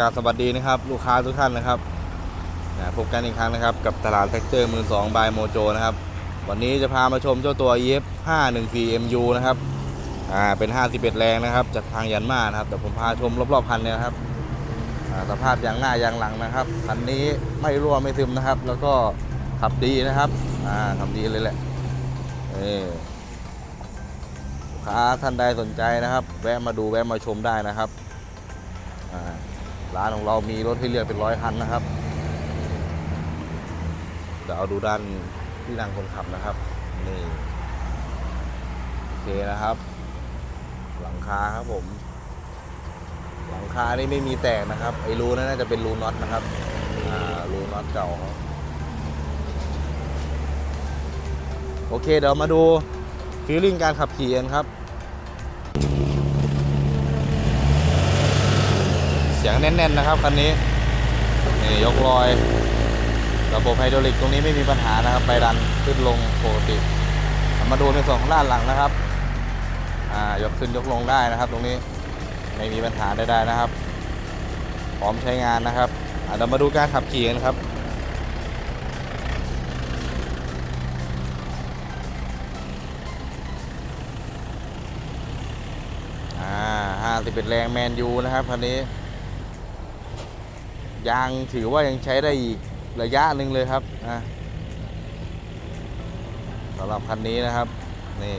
ราบสวัสดีนะครับ ลูกค้าทุกท่านนะครับนะพบกันอีกครั้งนะครับ กับตลาดแท็กเตอร์มือสองบายโมโจนะครับ วันนี้จะพามาชมเจ้าตัว EF 514 MU นะครับอ่าเป็น 51 แรงนะครับ จากทางยันมานะครับแต่ผมพาชมรอบๆคันเนี่ยครับสภาพยางหน้ายางหลังนะครับคันนี้ไม่รั่วไม่ซึมนะครับ แล้วก็ขับดีนะครับอ่าขับดีเลยแหละลูกค้าท่านใดสนใจนะครับ แวะมาดูแวะมาชมได้นะครับอ่า ร้านของเรามีรถให้เลือกเป็นร้อยคันนะครับเดี๋ยวเอาดูด้านที่นั่งคนขับนะครับ นี่โอเคนะครับ หลังคาครับผม หลังคานี่ไม่มีแตกนะครับ ไอ้รูนั่นน่าจะเป็นรูน็อตนะครับอ่ารูน็อตเก่าเขาโอเคเดี๋ยวมาดูฟีลลิ่งการขับขี่กันครับ สียงแน่นๆนะครับคันนี้นี่ยกลอย ระบบไฮดรอลิกตรงนี้ไม่มีปัญหานะครับไปดันขึ้นลงปกติมาดูในส่วนของด้านหลังนะครับอ่ายกขึ้นยกลงได้นะครับ ตรงนี้ไม่มีปัญหาใดๆนะครับ พร้อมใช้งานนะครับเดี๋ยวมาดูการขับขี่กันครับอ่าห้าสิบเป็นแรงแมนยูนะครับคันนี้ ยางถือว่ายังใช้ได้อีกระยะหนึ่งเลยครับนะสำหรับคันนี้นะครับ นี่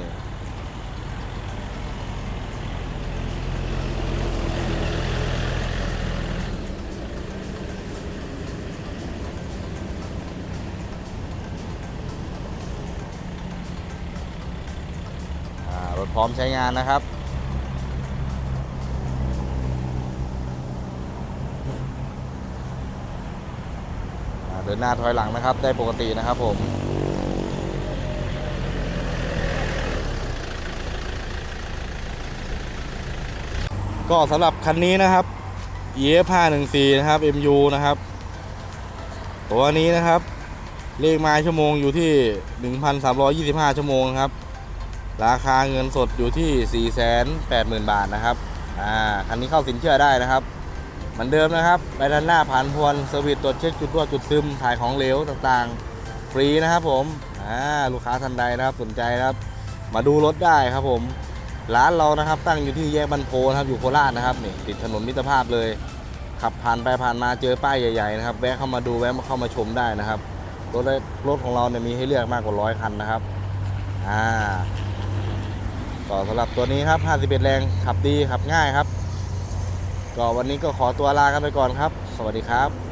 รถพร้อมใช้งานนะครับ เดินหน้าถอยหลังนะครับ ได้ปกตินะครับผมก็สำหรับคันนี้นะครับ EF 514นะครับ MU นะครับ ตัวนี้นะครับ เลขไม้ชั่วโมงอยู่ที่ 1,325 ชั่วโมงครับ ราคาเงินสดอยู่ที่ 480,000 บาทนะครับ อ่า คันนี้เข้าสินเชื่อได้นะครับ เหมือนเดิมนะครับไปด้านหน้าผ่านพวนเซอร์วิสตรวจเช็คจุดรั่วจุดซึมถ่ายของเหลวต่างๆ ฟรีนะครับผมอ่าลูกค้าท่านใดนะครับสนใจนะครับ มาดูรถได้ครับผม ร้านเรานะครับ ตั้งอยู่ที่แยกบันโพนะครับอยู่โคราชนะครับนี่ติดถนนมิตรภาพเลย ขับผ่านไปผ่านมาเจอป้ายใหญ่ๆนะครับแวะเข้ามาดูแวะเข้ามาชมได้นะครับรถรถของเราเนี่ยมีให้เลือกมากกว่าร้อยคันนะครับอ่าก็สำหรับตัวนี้ครับ 51 แรงขับดีขับง่ายครับ ก็วันนี้ก็ขอตัวลากันไปก่อนครับ สวัสดีครับ